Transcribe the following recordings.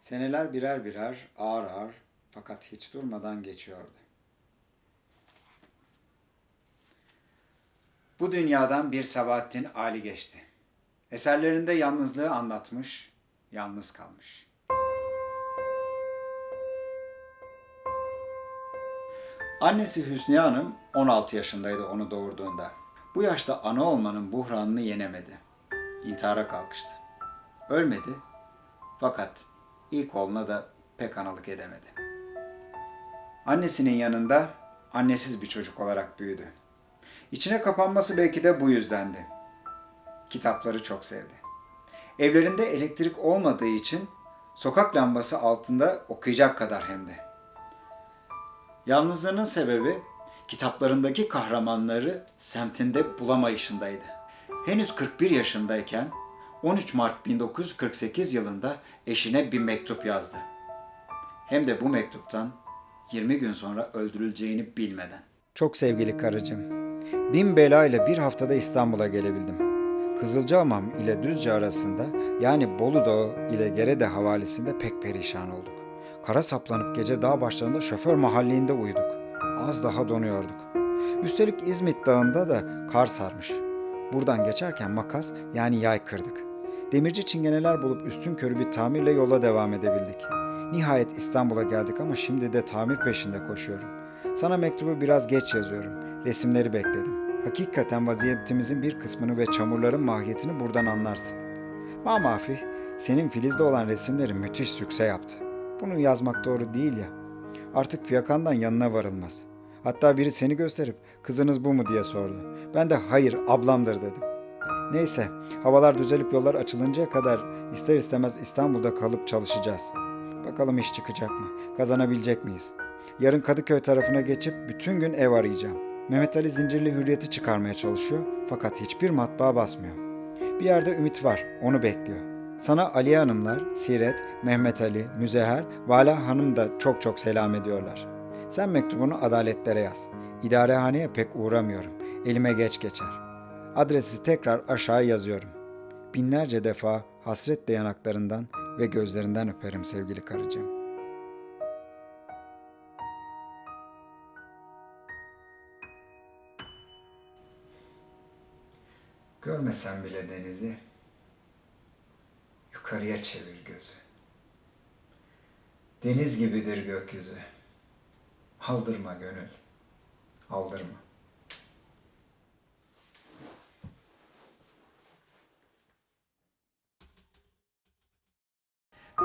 Seneler birer birer ağır ağır fakat hiç durmadan geçiyordu. Bu dünyadan bir Sabahattin Ali geçti. Eserlerinde yalnızlığı anlatmış, yalnız kalmış. Annesi Hüsniye Hanım 16 yaşındaydı onu doğurduğunda. Bu yaşta ana olmanın buhranını yenemedi. İntihara kalkıştı. Ölmedi fakat ilk oğluna da pek analık edemedi. Annesinin yanında annesiz bir çocuk olarak büyüdü. İçine kapanması belki de bu yüzdendi. Kitapları çok sevdi. Evlerinde elektrik olmadığı için sokak lambası altında okuyacak kadar hem de. Yalnızlığının sebebi kitaplarındaki kahramanları semtinde bulamayışındaydı. Henüz 41 yaşındayken 13 Mart 1948 yılında eşine bir mektup yazdı. Hem de bu mektuptan 20 gün sonra öldürüleceğini bilmeden. Çok sevgili karıcığım, bin belayla bir haftada İstanbul'a gelebildim. Kızılcahamam ile Düzce arasında yani Bolu Dağı ile Gerede havalisinde pek perişan olduk. Kara saplanıp gece dağ başlarında şoför mahalliğinde uyuduk. Az daha donuyorduk. Üstelik İzmit Dağı'nda da kar sarmış. Buradan geçerken makas yani yay kırdık. Demirci çingeneler bulup üstün körü bir tamirle yola devam edebildik. Nihayet İstanbul'a geldik ama şimdi de tamir peşinde koşuyorum. Sana mektubu biraz geç yazıyorum. Resimleri bekledim. Hakikaten vaziyetimizin bir kısmını ve çamurların mahiyetini buradan anlarsın. Ma mafi, senin Filiz'de olan resimlerin müthiş sükse yaptı. Bunu yazmak doğru değil ya. Artık fiyakandan yanına varılmaz. Hatta biri seni gösterip kızınız bu mu diye sordu. Ben de hayır ablamdır dedim. Neyse havalar düzelip yollar açılıncaya kadar ister istemez İstanbul'da kalıp çalışacağız. Bakalım iş çıkacak mı? Kazanabilecek miyiz? Yarın Kadıköy tarafına geçip bütün gün ev arayacağım. Mehmet Ali zincirli hürriyeti çıkarmaya çalışıyor fakat hiçbir matbaa basmıyor. Bir yerde ümit var, onu bekliyor. Sana Aliye Hanımlar, Siret, Mehmet Ali, Müzeher, Vala Hanım da çok çok selam ediyorlar. Sen mektubunu adaletlere yaz. İdarehaneye pek uğramıyorum. Elime geç geçer. Adresi tekrar aşağı yazıyorum. Binlerce defa hasretle yanaklarından ve gözlerinden öperim sevgili karıcığım. Görmesen bile denizi, yukarıya çevir gözü. Deniz gibidir gökyüzü. Aldırma gönül, aldırma.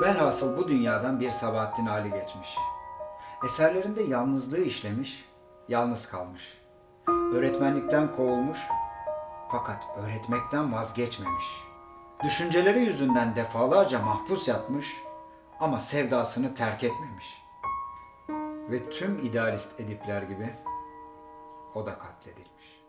Velhasıl bu dünyadan bir Sabahattin Ali geçmiş. Eserlerinde yalnızlığı işlemiş, yalnız kalmış. Öğretmenlikten kovulmuş, fakat öğretmekten vazgeçmemiş. Düşünceleri yüzünden defalarca mahpus yatmış ama sevdasını terk etmemiş. Ve tüm idealist edipler gibi o da katledilmiş.